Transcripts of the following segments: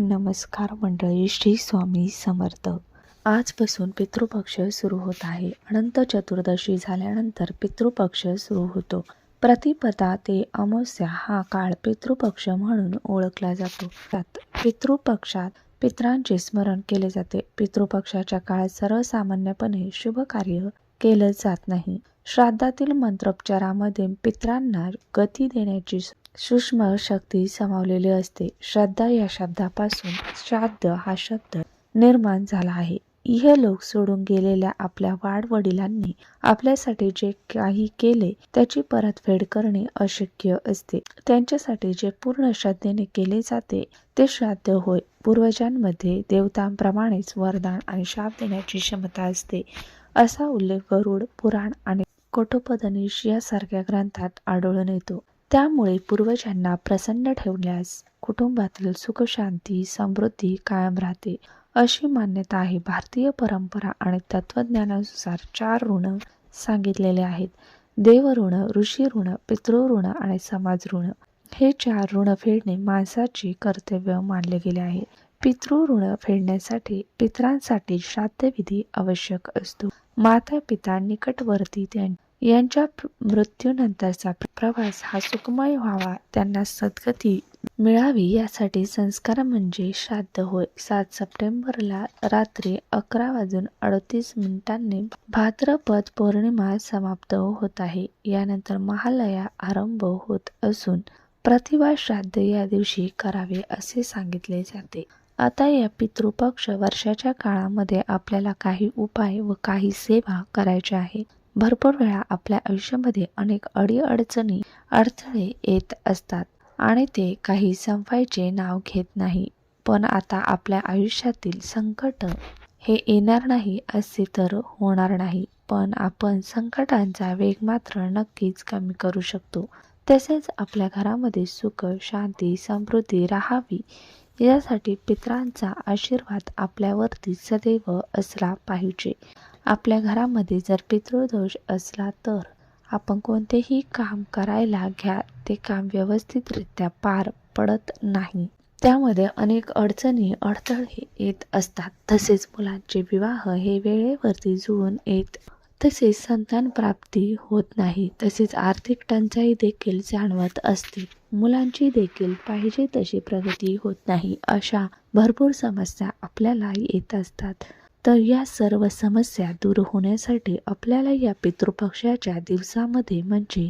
नमस्कार मंडळी श्री स्वामी समर्थ. आजपासून पितृपक्ष सुरू होत आहे. अनंत चतुर्दशी झाल्यानंतर पितृपक्ष सुरू होतो. प्रतिपदा ते अमावस्या हा काळ पितृपक्ष म्हणून ओळखला जातो. त्यात पितृपक्षात पित्रांचे स्मरण केले जाते. पितृपक्षाच्या काळात सर्वसामान्यपणे शुभ कार्य केलं जात नाही. श्राद्धातील मंत्रोपचारामध्ये पित्रांना गती देण्याची सूक्ष्म शक्ती समावलेली असते. श्रद्धा या शब्दापासून श्राद्ध हा शब्द निर्माण झाला आहे. इह लोक सोडून गेलेल्या आपल्या वाडवडिलांनी आपल्यासाठी जे काही केले त्याची परतफेड करणे अशक्य असते. त्यांच्यासाठी जे पूर्ण श्रद्धेने केले जाते ते श्राद्ध होय. पूर्वजांमध्ये देवतांप्रमाणेच वरदान आणि शाप देण्याची क्षमता असते असा उल्लेख गरुड पुराण आणि कोठोपदनिश यासारख्या ग्रंथात आढळून येतो. त्यामुळे पूर्वजांना प्रसन्न ठेवण्यास कुटुंबातील सुखशांती समृद्धी कायम राहते. अशी मान्यता आहे. भारतीय परंपरा आणि तत्वज्ञानानुसार चार ऋण सांगितलेले आहेत. देव ऋण ऋषी ऋण पितृ ऋण आणि समाज ऋण हे चार ऋण फेडणे माणसाचे कर्तव्य मानले गेले आहे. पितृ ऋण फेडण्यासाठी पितरांसाठी श्राद्धविधी आवश्यक असतो. माता पिता निकटवर्ती त्यां यांच्या मृत्यूनंतरचा प्रवास हा सुखमय व्हावा. त्यांना सद्गती मिळावी यासाठी संस्कार म्हणजे श्राद्ध होय. सात सप्टेंबरला रात्री अकरा वाजून अडतीस मिनिटांनी भाद्रपद पौर्णिमा समाप्त होत आहे. यानंतर महालया आरंभ होत असून प्रतिभा श्राद्ध या दिवशी करावे असे सांगितले जाते. आता या पितृपक्ष वर्षाच्या काळामध्ये आपल्याला काही उपाय व काही सेवा करायच्या आहे. भरपूर वेळा आपल्या आयुष्यामध्ये अनेक अडीअडचणी अडथळे येत असतात आणि ते काही संपायचे नाव घेत नाही. पण आता आपल्या आयुष्यातील संकट हे येणार नाही असे तर होणार नाही. पण आपण संकटांचा वेग मात्र नक्कीच कमी करू शकतो. तसेच आपल्या घरामध्ये सुख शांती समृद्धी राहावी यासाठी पित्रांचा आशीर्वाद आपल्यावरती सदैव असला पाहिजे. आपल्या घरामध्ये जर पितृदोष असला तर आपण कोणतेही काम करायला घ्या ते काम व्यवस्थितरित्या पार पडत नाही. त्यामध्ये अनेक अडचणी अडथळे येत असतात. तसेच मुलांचे विवाह हे वेळेवरती जुळून येत तसेच संतान प्राप्ती होत नाही. तसेच आर्थिक टंचाई देखील जाणवत असते. मुलांची देखील पाहिजे तशी प्रगती होत नाही अशा भरपूर समस्या आपल्याला येत असतात. तर या सर्व समस्या दूर होण्यासाठी आपल्याला या पितृपक्षाच्या दिवसामध्ये म्हणजे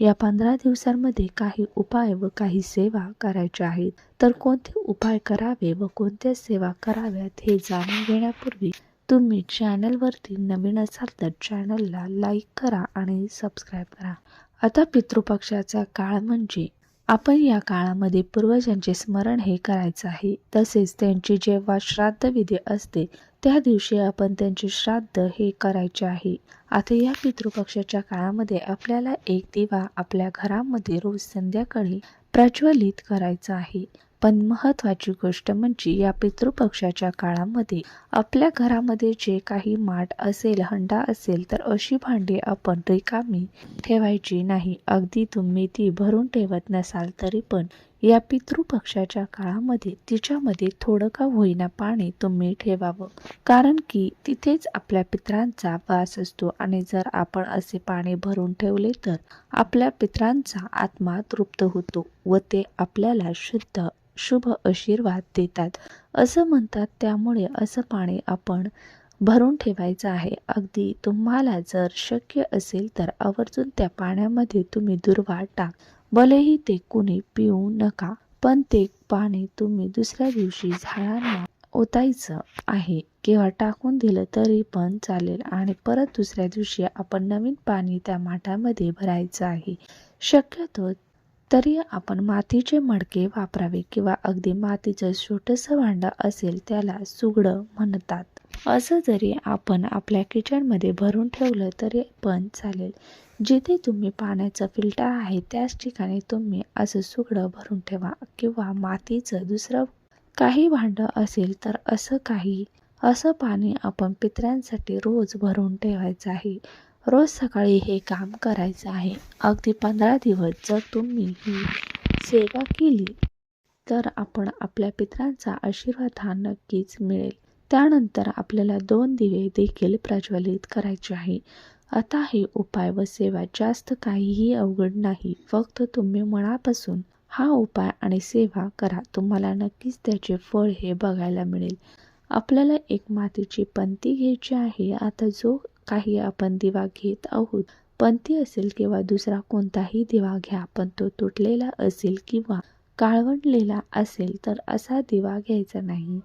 या पंधरा दिवसांमध्ये काही उपाय व काही सेवा करायच्या आहेत. तर कोणते उपाय करावे व कोणत्या सेवा कराव्यात हे जाणून घेण्यापूर्वी तुम्ही चॅनलवरती नवीन असाल तर चॅनलला लाईक करा आणि सबस्क्राईब करा. आता पितृपक्षाचा काळ म्हणजे आपण या काळामध्ये पूर्वजांचे स्मरण हे करायचं आहे. तसेच त्यांची जेव्हा श्राद्धविधी असते त्या दिवशी आपण त्यांचे श्राद्ध हे करायचे आहे. आता या पितृपक्षाच्या काळामध्ये आपल्याला एक दिवा आपल्या घरामध्ये रोज संध्याकाळी प्रज्वलित करायचा आहे. पण महत्त्वाची गोष्ट म्हणजे या पितृपक्षाच्या काळामध्ये आपल्या घरामध्ये जे काही माठ असेल हंडा असेल तर अशी भांडी आपण रिकामी ठेवायची नाही. अगदी तुम्ही ती भरून ठेवत नसाल तरी पण या पितृपक्षाच्या काळामध्ये तिच्यामध्ये थोडं का होईना पाणी तुम्ही ठेवावं. कारण की तिथेच आपल्या पित्रांचा वास असतो आणि जर आपण असे पाणी भरून ठेवले तर आपल्या पित्रांचा आत्मा तृप्त होतो व ते आपल्याला शुद्ध शुभ आशीर्वाद देतात. असं म्हणतात त्यामुळे असं पाणी आपण भरून ठेवायचं आहे. अगदी तुम्हाला जर शक्य असेल तर आवर्जून त्या पाण्यामध्ये तुम्ही दुर्वा टाक. भलेही ते कुणी पिऊ नका पण ते पाणी तुम्ही दुसऱ्या दिवशी झाडांना ओतायचं आहे किंवा टाकून दिलं तरी पण चालेल आणि परत दुसऱ्या दिवशी आपण नवीन पाणी त्या माठामध्ये भरायचं आहे. शक्यतो तरी आपण मातीचे मडके वापरावे किंवा अगदी मातीचं छोटंसं भांडं असेल त्याला सुगडं म्हणतात. असं जरी आपण आपल्या किचनमध्ये भरून ठेवलं तरी पण चालेल. जिथे तुम्ही पाण्याचं फिल्टर आहे त्याच ठिकाणी तुम्ही असं सुगडं भरून ठेवा किंवा मातीचं दुसरं काही भांडं असेल तर असं काही असं पाणी आपण पित्र्यांसाठी रोज भरून ठेवायचं आहे. रोज सकाळी हे काम करायचं आहे. अगदी पंधरा दिवस जर तुम्ही ही सेवा केली तर आपण आपल्या पित्रांचा आशीर्वाद हा नक्कीच मिळेल. त्यानंतर आपल्याला दोन दिवे देखील प्रज्वलित करायचे आहे. आता हे उपाय व सेवा जास्त काहीही अवघड नाही. फक्त तुम्ही मनापासून हा उपाय आणि सेवा करा. तुम्हाला नक्कीच त्याचे फळ हे बघायला मिळेल. आपल्याला एक मातीची पंती घ्यायची आहे. आता जो काही आपण दिवा घेत आहोत. पंती असेल किंवा दुसरा कोणताही दिवा घ्या पण तो तुटलेला असेल किंवा काळवंडलेला असेल तर असा दिवा घ्यायचा नाही.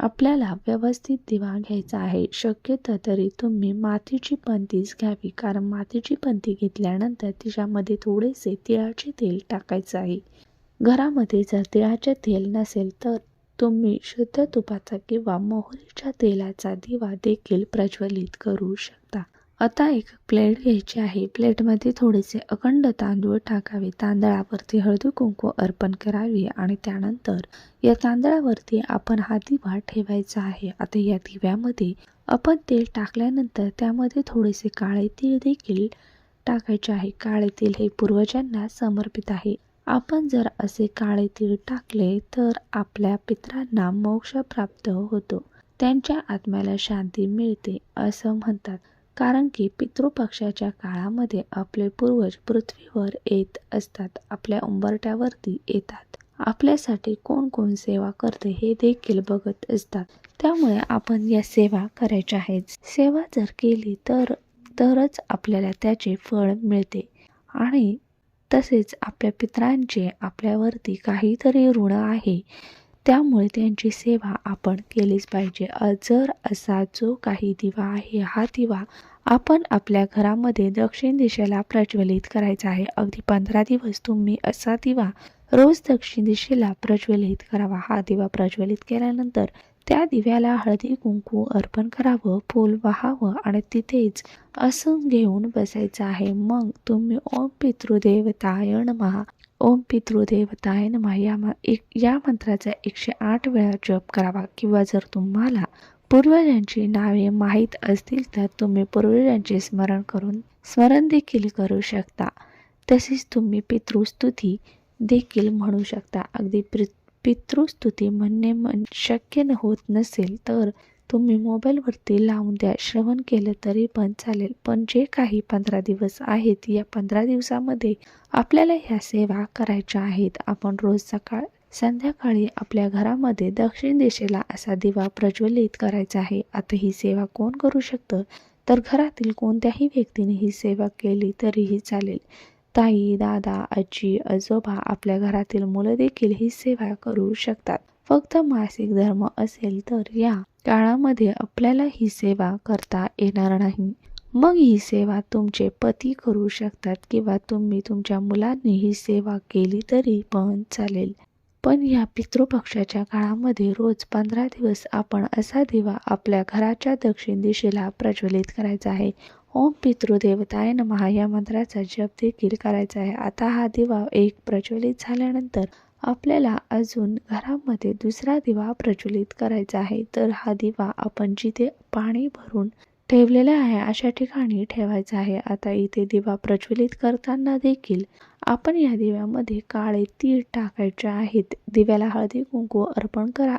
आपल्याला व्यवस्थित दिवा घ्यायचा आहे. शक्यतो तरी तुम्ही मातीची पंतीच घ्यावी कारण मातीची पंती घेतल्यानंतर तिच्यामध्ये थोडेसे तिळाचे तेल टाकायचं आहे. घरामध्ये जर तिळाचे तेल नसेल तर तुम्ही शुद्ध तुपाचा किंवा मोहरीच्या तेलाचा दिवा देखील प्रज्वलित करू शकता. आता एक प्लेट घ्यायची आहे. प्लेटमध्ये थोडेसे अखंड तांदूळ टाकावे. तांदळावरती हळदी कुंकू अर्पण करावे आणि त्यानंतर या तांदळावरती आपण हा दिवा ठेवायचा आहे. आता या दिव्यामध्ये आपण तेल टाकल्यानंतर त्यामध्ये थोडेसे काळे तीळ देखील टाकायचे आहे. काळे तेल हे पूर्वजांना समर्पित आहे. आपण जर असे काळे तीळ टाकले तर आपल्या पितरांना मोक्ष प्राप्त होतो. त्यांच्या आत्म्याला शांती मिळते असं म्हणतात. कारण की पितृपक्षाच्या काळामध्ये आपले पूर्वज पृथ्वीवर येत असतात आपल्या उंबरट्यावरती येतात. आपल्यासाठी कोण कोण सेवा करते हे देखील बघत असतात. त्यामुळे आपण या सेवा करायच्या आहेत. सेवा जर केली तर तरच आपल्याला त्याचे फळ मिळते. आणि तसेच आपल्या पितरांचे आपल्यावरती काहीतरी ऋण आहे. त्यामुळे त्यांची सेवा आपण केलीच पाहिजे. जर असा जो काही दिवा आहे हा दिवा आपण आपल्या घरामध्ये दक्षिण दिशेला प्रज्वलित करायचा आहे. अगदी पंधरा दिवस तुम्ही असा दिवा रोज दक्षिण दिशेला प्रज्वलित करावा. हा दिवा प्रज्वलित केल्यानंतर त्या दिव्याला हळदी कुंकू अर्पण करावं फूल वाहावं आणि तिथेच असून घेऊन बसायचं आहे. मग तुम्ही ओम पितृदेवताय नमः. ओम पितृदेवताय नमः. या एक या मंत्राचा एकशे आठ वेळा जप करावा. किंवा जर तुम्हाला पूर्वजांची नावे माहीत असतील तर तुम्ही पूर्वजांचे स्मरण करून स्मरण देखील करू शकता. तसेच तुम्ही पितृस्तुती देखील म्हणू शकता. अगदी प्रि पितृस्तुती म्हणणे म्हण शक्य न होत नसेल तर तुम्ही मोबाईलवरती लावून द्या. श्रवण केलं तरी पण चालेल. पण जे काही पंधरा दिवस आहेत या पंधरा दिवसामध्ये आपल्याला ह्या सेवा करायच्या आहेत. आपण रोज सकाळ संध्याकाळी आपल्या घरामध्ये दक्षिण दिशेला असा दिवा प्रज्वलित करायचा आहे. आता ही सेवा कोण करू शकतं? तर घरातील कोणत्याही व्यक्तीने ही सेवा केली तरीही चालेल. ताई दादा आजी आजोबा आपल्या घरातील मुलं देखील ही सेवा करू शकतात. फक्त मासिक धर्म असेल तर या काळामध्ये आपल्याला ही सेवा करता येणार नाही. मग ही सेवा तुमचे पती करू शकतात किंवा तुम्ही तुमच्या मुलांनी ही सेवा केली तरी पण चालेल. पण या पितृपक्षाच्या काळामध्ये रोज पंधरा दिवस आपण असा दिवा आपल्या घराच्या दक्षिण दिशेला प्रज्वलित करायचा आहे. ओम पितृदेवताय नमहा या मंत्राचा जप देखील करायचा आहे. आता हा दिवा एक प्रज्वलित झाल्यानंतर आपल्याला अजून घरामध्ये दुसरा दिवा प्रज्वलित करायचा आहे. तर हा दिवा आपण जिथे पाणी भरून ठेवलेला आहे अशा ठिकाणी ठेवायचा आहे. आता इथे दिवा प्रज्वलित करताना देखील आपण या दिव्यामध्ये काळे तीळ टाकायचे आहेत. दिव्याला हळदी कुंकू अर्पण करा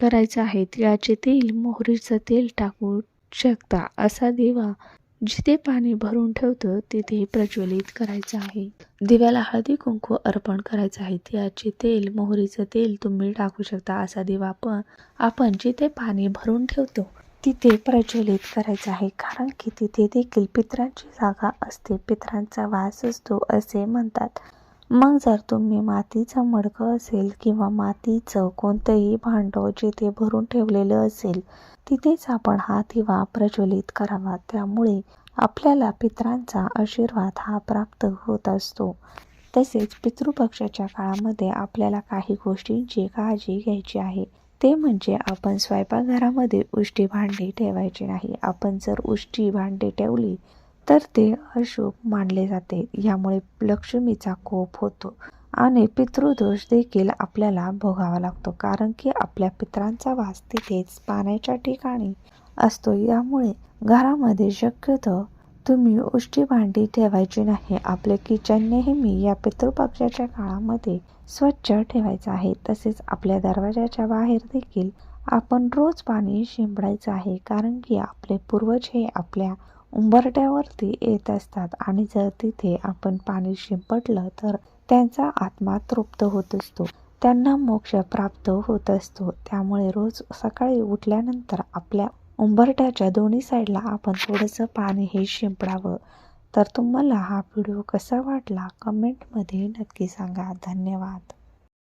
करायचं आहे. तिळाचे तेल मोहरीचं तेल टाकू शकता. असा दिवा जिथे पाणी भरून ठेवतं तिथे प्रज्वलित करायचं आहे. दिव्याला हळदी कुंकू अर्पण करायचं आहे. तिळाचे तेल मोहरीचं तेल तुम्ही टाकू शकता. असा दिवा पण आपण जिथे पाणी भरून ठेवतो तिथे प्रज्वलित करायचं आहे. कारण की तिथे देखील पितरांची जागा असते. पितरांचा वास असतो असे म्हणतात. मग जर तुम्ही मातीचं मडकं असेल किंवा मातीचं कोणतंही भांडं जिथे भरून ठेवलेलं असेल तिथेच आपण हा दिवा प्रज्वलित करावा. त्यामुळे आपल्याला पितरांचा आशीर्वाद हा प्राप्त होत असतो. तसेच पितृपक्षाच्या काळामध्ये आपल्याला काही गोष्टींची काळजी घ्यायची आहे ते म्हणजे आपण स्वयंपाकघरामध्ये उष्टी भांडी ठेवायची नाही. आपण जर उष्टी भांडी ठेवली तर ते अशुभ मानले जाते. यामुळे लक्ष्मीचा कोप होतो आणि पितृदोष देखील आपल्याला भोगावा लागतो. कारण की आपल्या पितरांचा वास तिथेच पाण्याच्या ठिकाणी असतो. यामुळे घरामध्ये शक्यतो तुम्ही उष्टी भांडी ठेवायची नाही. आपले किचन नेहमी या पितृपक्षाच्या काळामध्ये स्वच्छ ठेवायचं आहे. तसेच आपल्या दरवाजाच्या बाहेर देखील आपण रोज पाणी शिंपडायचं आहे. कारण की आपले पूर्वज हे आपल्या उंबरट्यावरती येत असतात. आणि जर तिथे आपण पाणी शिंपडलं तर त्यांचा आत्मा तृप्त होत असतो. त्यांना मोक्ष प्राप्त होत असतो. त्यामुळे रोज सकाळी उठल्यानंतर आपल्या उंबरट्याच्या दोन्ही साईडला आपण थोडंसं पाणी हे शिंपडावं. तर तुम्हाला हा व्हिडिओ कसा वाटला? कमेंटमध्ये नक्की सांगा. धन्यवाद.